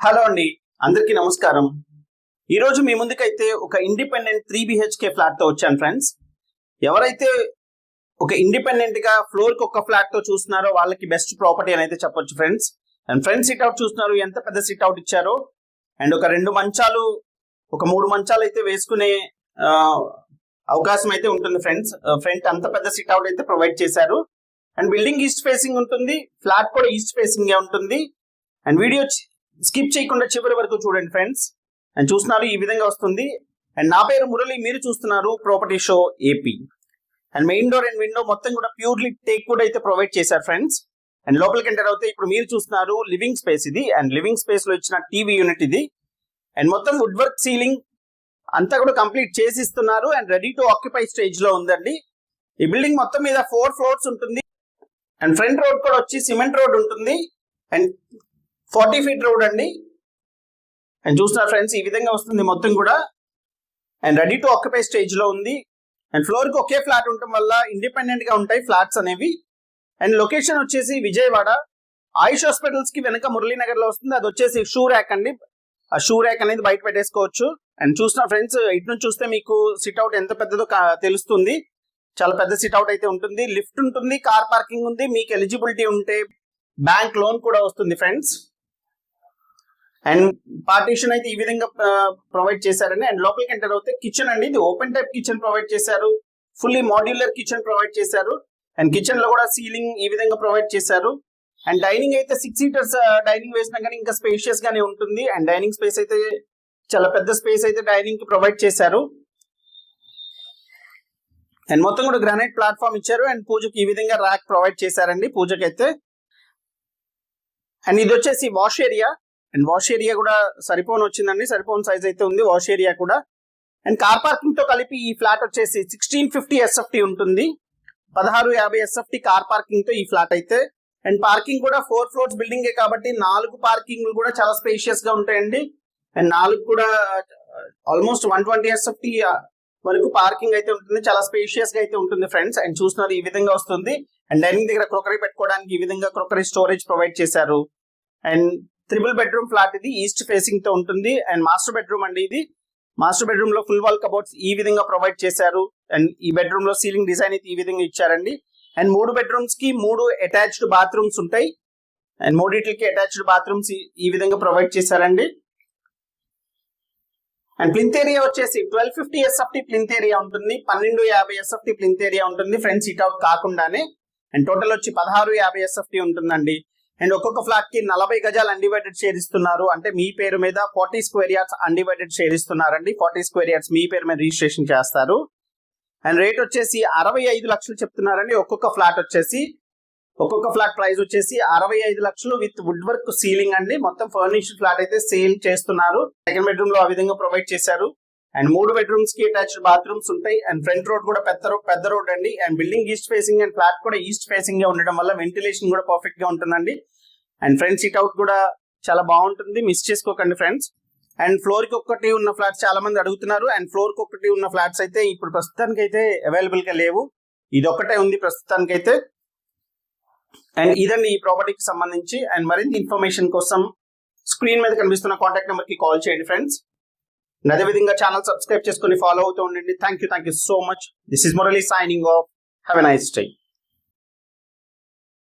Hello అండి అందరికీ నమస్కారం. ఈ రోజు మీ ముందుకైతే ఒక ఇండిపెండెంట్ త్రీ బిహెచ్కే ఫ్లాట్తో వచ్చాను ఫ్రెండ్స్. ఎవరైతే ఒక ఇండిపెండెంట్గా ఫ్లోర్ ఒక ఫ్లాట్తో చూస్తున్నారో వాళ్ళకి బెస్ట్ ప్రాపర్టీ అని అయితే చెప్పొచ్చు friends. And friends sit out చూస్తున్నారు ఎంత పెద్ద సిట్ అవుట్ ఇచ్చారో. అండ్ ఒక రెండు మంచాలు ఒక మూడు మంచాలు అయితే వేసుకునే అవకాశం అయితే ఉంటుంది ఫ్రెండ్స్. ఫ్రంట్ అంత పెద్ద సిట్ అవుట్ అయితే ప్రొవైడ్ చేశారు. అండ్ బిల్డింగ్ ఈస్ట్ ఫేసింగ్ ఉంటుంది ఫ్లాట్ కూడా ఈస్ట్ ఫేసింగ్ ఉంటుంది. అండ్ వీడియో స్కిప్ చేయకుండా చివరి వరకు చూడండి ఫ్రెండ్స్. అండ్ చూస్తున్నారు ఈ విధంగా వస్తుంది. అండ్ నా పేరు మురళి మీరు చూస్తున్నారు property show AP and main door and window మొత్తం కూడా ప్యూర్లీ టేక్ కూడా అయితే ప్రొవైడ్ చేశారు ఫ్రెండ్స్. అండ్ లోపలికి ఎంటర్ అవుతే ఇప్పుడు మీరు చూస్తున్నారు లివింగ్ స్పేస్ ఇది. అండ్ లివింగ్ స్పేస్లో ఇచ్చిన టీవీ యూనిట్ ఇది. అండ్ మొత్తం వుడ్ వర్క్ సీలింగ్ అంతా కూడా కంప్లీట్ చేసి ఇస్తున్నారు అండ్ రెడీ టు ఆక్యుపై స్టేజ్లో ఉందండి. ఈ బిల్డింగ్ మొత్తం మీద ఫోర్ ఫ్లోర్స్ ఉంటుంది. అండ్ ఫ్రంట్ రోడ్ కూడా వచ్చి సిమెంట్ రోడ్ ఉంటుంది. అండ్ ఫార్టీ ఫీట్ రోడ్ అండి. అండ్ చూస్తున్నారు ఫ్రెండ్స్ ఈ విధంగా వస్తుంది మొత్తం కూడా. అండ్ రెడీ టు ఆక్యుపై స్టేజ్లో ఉంది. అండ్ ఫ్లోర్కి ఒకే ఫ్లాట్ ఉండటం వల్ల ఇండిపెండెంట్గా ఉంటాయి ఫ్లాట్స్ అనేవి. అండ్ లొకేషన్ వచ్చేసి విజయవాడ. ఆయుష్ హాస్పిటల్స్కి వెనక మురళీనగర్లో వస్తుంది. అది వచ్చేసి షూ ర్యాక్ అండి. ఆ షూ ర్యాక్ అనేది బయట పెట్టేసుకోవచ్చు. అండ్ చూసిన ఫ్రెండ్స్ ఇటు నుంచి చూస్తే మీకు సిట్ అవుట్ ఎంత పెద్దదో తెలుస్తుంది. చాలా పెద్ద సిట్ అవుట్ అయితే ఉంటుంది. లిఫ్ట్ ఉంటుంది కార్ పార్కింగ్ ఉంది. మీకు ఎలిజిబిలిటీ ఉంటే బ్యాంక్ లోన్ కూడా వస్తుంది ఫ్రెండ్స్. అండ్ పార్టీషన్ అయితే ఈ విధంగా ప్రొవైడ్ చేశారండి అండ్ లోపలికి ఎంటర్ అవుతే కిచెన్ అండి. ఇది ఓపెన్ టైప్ కిచెన్ ప్రొవైడ్ చేశారు. ఫుల్లీ మాడ్యులర్ కిచెన్ ప్రొవైడ్ చేశారు. అండ్ కిచెన్లో కూడా సీలింగ్ ఈ విధంగా ప్రొవైడ్ చేశారు. అండ్ డైనింగ్ అయితే సిక్స్ సీటర్స్ డైనింగ్ వేసినా కానీ ఇంకా స్పేషియస్ గానే ఉంటుంది. అండ్ డైనింగ్ స్పేస్ అయితే చాలా పెద్ద స్పేస్ అయితే డైనింగ్కి ప్రొవైడ్ చేశారు. అండ్ మొత్తం కూడా గ్రానైట్ ప్లాట్ఫామ్ ఇచ్చారు. అండ్ పూజకి ఈ విధంగా ర్యాక్ ప్రొవైడ్ చేశారండి. పూజకి అయితే అండ్ ఇది వచ్చేసి wash area and wash area కూడా సరిపోని వచ్చిందండి. సరిపోని సైజ్ అయితే ఉంది. వాష్ ఏరియా కూడా. అండ్ కార్ పార్కింగ్తో కలిపి ఈ ఫ్లాట్ వచ్చేసి సిక్స్టీన్ ఫిఫ్టీ ఎస్ఎఫ్టీ ఉంటుంది. పదహారు యాభై ఎస్ఎఫ్టీ కార్ పార్కింగ్తో ఈ ఫ్లాట్ అయితే. అండ్ పార్కింగ్ కూడా ఫోర్ ఫ్లోర్స్ బిల్డింగే కాబట్టి నాలుగు పార్కింగ్ కూడా చాలా స్పేషియస్గా ఉంటాయండి. అండ్ నాలుగు కూడా ఆల్మోస్ట్ వన్ ట్వంటీ ఎస్ఎఫ్టీ వరకు పార్కింగ్ అయితే ఉంటుంది. చాలా స్పేషియస్గా అయితే ఉంటుంది ఫ్రెండ్స్ అండ్ చూస్తున్నారు ఈ విధంగా వస్తుంది. అండ్ డైనింగ్ దగ్గర క్రొకరీ పెట్టుకోవడానికి ఈ విధంగా క్రొకరీ స్టోరేజ్ ప్రొవైడ్ చేశారు. అండ్ త్రిబుల్ బెడ్రూమ్ ఫ్లాట్ ఇది ఈస్ట్ ఫేసింగ్తో ఉంటుంది. అండ్ మాస్టర్ బెడ్రూమ్ అండి ఇది. మాస్టర్ బెడ్రూమ్లో ఫుల్ వాల్ కబోర్డ్స్ ఈ విధంగా ప్రొవైడ్ చేశారు. అండ్ ఈ బెడ్రూమ్లో సీలింగ్ డిజైన్ అయితే ఈ విధంగా ఇచ్చారండి. అండ్ మూడు బెడ్రూమ్స్కి మూడు అటాచ్డ్ బాత్రూమ్స్ ఉంటాయి. అండ్ మూడింటికి అటాచ్డ్ బాత్రూమ్స్ ఈ విధంగా ప్రొవైడ్ చేశారండి. అండ్ ప్లింత్ ఏరియా వచ్చేసి twelve fifty SFT plinth area ఉంటుంది. పన్నెండు యాభై ఎస్ఎఫ్టీ ప్లింత్ ఏరియా ఉంటుంది. ఫ్రంట్ ఇట్ అవుట్ కాకుండానే. అండ్ టోటల్ వచ్చి పదహారు యాభై ఎస్ఎఫ్టీ ఉంటుందండి. అండ్ ఒక్కొక్క ఫ్లాట్కి నలభై గజాలు అన్డివైడెడ్ షేర్ ఇస్తున్నారు. అంటే మీ పేరు మీద forty square yards undivided share ఇస్తున్నారండి. ఫార్టీ స్క్వేర్ యార్డ్స్ మీ పేరు మీద రిజిస్ట్రేషన్ చేస్తారు. అండ్ రేట్ వచ్చేసి అరవై ఐదు లక్షలు చెప్తున్నారండి. ఒక్కొక్క ఫ్లాట్ వచ్చేసి ఒక్కొక్క ఫ్లాట్ ప్రైస్ వచ్చేసి అరవై ఐదు లక్షలు విత్ వుడ్ వర్క్ సీలింగ్ అండి. మొత్తం ఫర్నిష్డ్ ఫ్లాట్ అయితే సేల్ చేస్తున్నారు. సెకండ్ బెడ్రూమ్లో ఆ విధంగా ప్రొవైడ్ చేశారు. అండ్ మూడు బెడ్రూమ్స్కి అటాచ్డ్ బాత్రూమ్స్ ఉంటాయి. అండ్ ఫ్రంట్ రోడ్ కూడా పెద్ద పెద్ద రోడ్ అండి. And building east facing and flat కూడా ఈస్ట్ ఫేసింగ్గా ఉండడం వల్ల వెంటిలేషన్ కూడా పర్ఫెక్ట్గా ఉంటుందండి. అండ్ ఫ్రంట్ సీట్ అవుట్ కూడా చాలా బాగుంటుంది. మిస్ చేసుకోకండి ఫ్రెండ్స్ అండ్ ఫ్లోర్కి ఒక్కటి ఉన్న ఫ్లాట్స్ చాలా మంది అడుగుతున్నారు. అండ్ ఫ్లోర్కి ఒక్కటి ఉన్న ఫ్లాట్స్ అయితే ఇప్పుడు ప్రస్తుతానికి అయితే అవైలబుల్గా లేవు. ఇది ఒక్కటే ఉంది ప్రస్తుతానికి అయితే అండ్ ఇదండి ఈ ప్రాపర్టీకి సంబంధించి. అండ్ మరింత ఇన్ఫర్మేషన్ కోసం స్క్రీన్ మీద కనిపిస్తున్న కాంటాక్ట్ నెంబర్కి కాల్ చేయండి ఫ్రెండ్స్ అదేవిధంగా ఛానల్ సబ్స్క్రైబ్ చేసుకుని ఫాలో అవుతూ ఉండండి. Thank you thank you so much this is Murali signing off have a nice day